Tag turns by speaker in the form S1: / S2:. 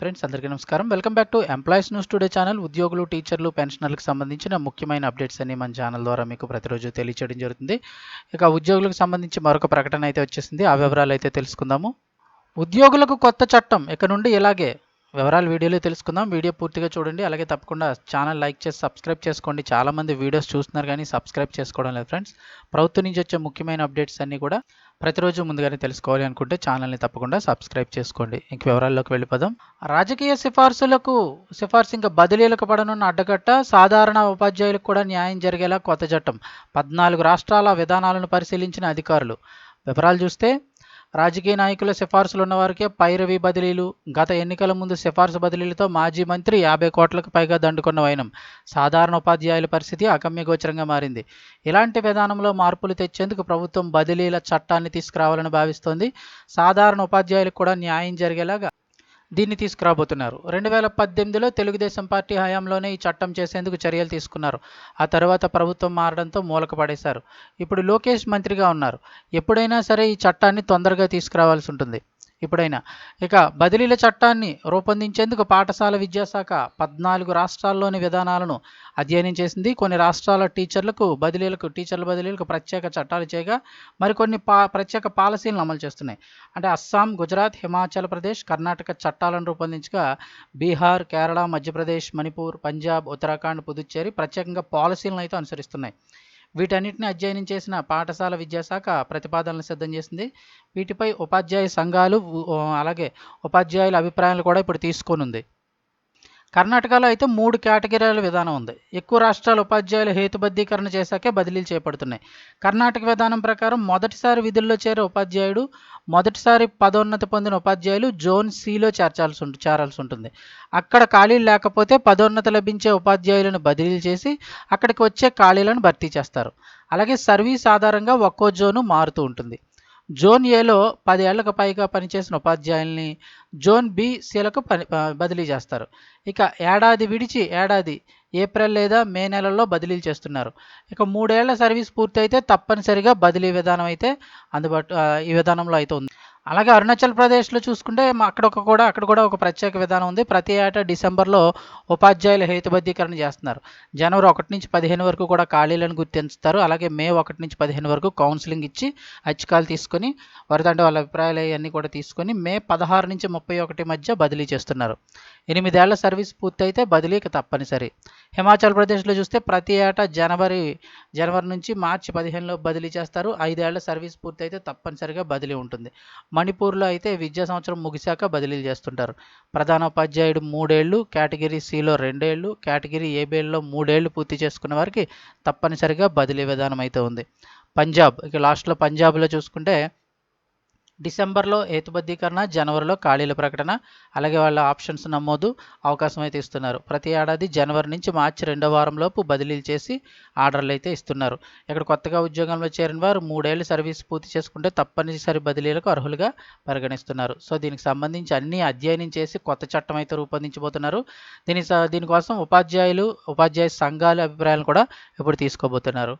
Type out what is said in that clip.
S1: Friends అందరికీ నమస్కారం. Welcome back to employees news today channel ఉద్యోగులు టీచర్లు పెన్షనర్లకు సంబంధించిన ముఖ్యమైన అప్డేట్స్ అన్ని మన ఛానల్ ద్వారా మీకు ప్రతిరోజు తెలియచేయడం జరుగుతుంది. ఇక ఉద్యోగులకు సంబంధించి మరొక ప్రకటన అయితే వచ్చేసింది. ఆ వివరాలు అయితే తెలుసుకుందాము. ఉద్యోగులకు కొత్త చట్టం ఇక నుండి ఇలాగే వివరాలు వీడియోలో తెలుసుకుందాం. వీడియో పూర్తిగా చూడండి. అలాగే తప్పకుండా ఛానల్ లైక్ చేసి సబ్స్క్రైబ్ చేసుకోండి. చాలామంది వీడియోస్ చూస్తున్నారు కానీ సబ్స్క్రైబ్ చేసుకోవడం లేదు ఫ్రెండ్స్ ప్రభుత్వం నుంచి వచ్చే ముఖ్యమైన అప్డేట్స్ అన్నీ కూడా ప్రతిరోజు ముందుగానే తెలుసుకోవాలి అనుకుంటే ఛానల్ని తప్పకుండా సబ్స్క్రైబ్ చేసుకోండి. ఇంక వివరాల్లోకి వెళ్ళిపోదాం. రాజకీయ సిఫార్సులకు సిఫార్సు ఇంకా బదిలీలకు పడనున్న అడ్డగట్ట సాధారణ ఉపాధ్యాయులకు కూడా న్యాయం జరిగేలా కొత్త చట్టం. పద్నాలుగు రాష్ట్రాల విధానాలను పరిశీలించిన అధికారులు. వివరాలు చూస్తే రాజకీయ నాయకుల సిఫార్సులు ఉన్నవారికే పైరవి బదిలీలు గత ఎన్నికల ముందు సిఫార్సు బదిలీలతో మాజీ మంత్రి యాభై కోట్లకు పైగా దండుకున్న వైనం. సాధారణ ఉపాధ్యాయుల పరిస్థితి అగమ్యగోచరంగా మారింది. ఇలాంటి విధానంలో మార్పులు తెచ్చేందుకు ప్రభుత్వం బదిలీల చట్టాన్ని తీసుకురావాలని భావిస్తోంది. సాధారణ ఉపాధ్యాయులకు కూడా న్యాయం జరిగేలాగా దీన్ని తీసుకురాబోతున్నారు. రెండు వేల పద్దెనిమిదిలో తెలుగుదేశం పార్టీ హయాంలోనే ఈ చట్టం చేసేందుకు చర్యలు తీసుకున్నారు. ఆ తర్వాత ప్రభుత్వం మారడంతో మూలక పడేశారు. ఇప్పుడు లోకేష్ మంత్రిగా ఉన్నారు. ఎప్పుడైనా సరే ఈ చట్టాన్ని తొందరగా తీసుకురావాల్సి ఉంటుంది. ఇప్పుడైనా. ఇక బదిలీల చట్టాన్ని రూపొందించేందుకు పాఠశాల విద్యాశాఖ పద్నాలుగు రాష్ట్రాల్లోని విధానాలను అధ్యయనం చేసింది. కొన్ని రాష్ట్రాల టీచర్లకు బదిలీలకు టీచర్ల బదిలీలకు ప్రత్యేక చట్టాలు చేయగా మరికొన్ని పా ప్రత్యేక పాలసీలను అమలు చేస్తున్నాయి. అంటే అస్సాం గుజరాత్ హిమాచల్ ప్రదేశ్ కర్ణాటక చట్టాలను రూపొందించగా బీహార్ కేరళ మధ్యప్రదేశ్ మణిపూర్ పంజాబ్ ఉత్తరాఖండ్ పుదుచ్చేరి ప్రత్యేకంగా పాలసీలను అయితే అనుసరిస్తున్నాయి. వీటన్నిటిని అధ్యయనం చేసిన పాఠశాల విద్యాశాఖ ప్రతిపాదనలు సిద్ధం చేసింది. వీటిపై ఉపాధ్యాయ సంఘాలు అలాగే ఉపాధ్యాయుల అభిప్రాయాలు కూడా ఇప్పుడు తీసుకోనుంది. కర్ణాటకలో అయితే మూడు కేటగిరీల విధానం ఉంది. ఎక్కువ రాష్ట్రాల ఉపాధ్యాయులు హేతుబద్ధీకరణ చేశాకే బదిలీలు చేపడుతున్నాయి. కర్ణాటక విధానం ప్రకారం మొదటిసారి విధుల్లో చేరే ఉపాధ్యాయుడు మొదటిసారి పదోన్నతి పొందిన ఉపాధ్యాయులు జోన్ సిలో చేర్చాల్సి ఉంటుంది చేరాల్సి ఉంటుంది. అక్కడ ఖాళీలు లేకపోతే పదోన్నతి లభించే ఉపాధ్యాయులను బదిలీలు చేసి అక్కడికి వచ్చే ఖాళీలను భర్తీ చేస్తారు. అలాగే సర్వీస్ ఆధారంగా ఒక్కో జోను మారుతూ ఉంటుంది. జోన్ ఏలో పదేళ్ళకు పైగా పనిచేసిన ఉపాధ్యాయుల్ని జోన్ బి సిలకు పని బదిలీ చేస్తారు. ఇక ఏడాది విడిచి ఏడాది ఏప్రిల్ లేదా మే నెలల్లో బదిలీలు చేస్తున్నారు. ఇక మూడేళ్ళ సర్వీస్ పూర్తయితే తప్పనిసరిగా బదిలీ విధానం అయితే అందుబాటు ఈ విధానంలో అయితే ఉంది. అలాగే అరుణాచల్ ప్రదేశ్లో చూసుకుంటే మా- అక్కడ ఒక కూడా అక్కడ కూడా ఒక ప్రత్యేక విధానం ఉంది. ప్రతి ఏటా డిసెంబర్లో ఉపాధ్యాయుల హేతుబద్ధీకరణ చేస్తున్నారు. జనవరి ఒకటి నుంచి పదిహేను వరకు కూడా ఖాళీలను గుర్తించుతారు. అలాగే మే ఒకటి నుంచి పదిహేను వరకు కౌన్సిలింగ్ ఇచ్చి అచ్చికాలు తీసుకొని వరదంటే వాళ్ళ అభిప్రాయాలు అవన్నీ కూడా తీసుకొని మే పదహారు నుంచి ముప్పై ఒకటి మధ్య బదిలీ చేస్తున్నారు. ఎనిమిదేళ్ళ సర్వీస్ పూర్తయితే బదిలీకి తప్పనిసరి. హిమాచల్ ప్రదేశ్లో చూస్తే ప్రతి ఏటా జనవరి జనవరి నుంచి మార్చి పదిహేనులో బదిలీ చేస్తారు. ఐదేళ్ళ సర్వీస్ పూర్తయితే తప్పనిసరిగా బదిలీ ఉంటుంది. మణిపూర్లో అయితే విద్యా సంవత్సరం ముగిశాక బదిలీలు చేస్తుంటారు. ప్రధాన ఉపాధ్యాయుడు మూడేళ్ళు కేటగిరీ సిలో రెండేళ్ళు కేటగిరీ ఏబేళ్ళలో మూడేళ్ళు పూర్తి చేసుకున్న వారికి తప్పనిసరిగా బదిలీ విధానం అయితే ఉంది. పంజాబ్ ఇక లాస్ట్లో పంజాబ్లో చూసుకుంటే డిసెంబర్లో హేతుబద్ధీకరణ జనవరిలో ఖాళీల ప్రకటన అలాగే వాళ్ళ ఆప్షన్స్ నమోదు అవకాశం అయితే ఇస్తున్నారు. ప్రతి ఏడాది జనవరి నుంచి మార్చి రెండో వారంలోపు బదిలీలు చేసి ఆర్డర్లు అయితే ఇస్తున్నారు. ఇక్కడ కొత్తగా ఉద్యోగంలో చేరిన వారు మూడేళ్ళు సర్వీస్ పూర్తి చేసుకుంటే తప్పనిసరి బదిలీలకు అర్హులుగా పరిగణిస్తున్నారు. సో దీనికి సంబంధించి అన్ని అధ్యయనం చేసి కొత్త చట్టం అయితే రూపొందించబోతున్నారు. దీని దీనికోసం ఉపాధ్యాయులు ఉపాధ్యాయ సంఘాల అభిప్రాయాలు కూడా ఇప్పుడు తీసుకోబోతున్నారు.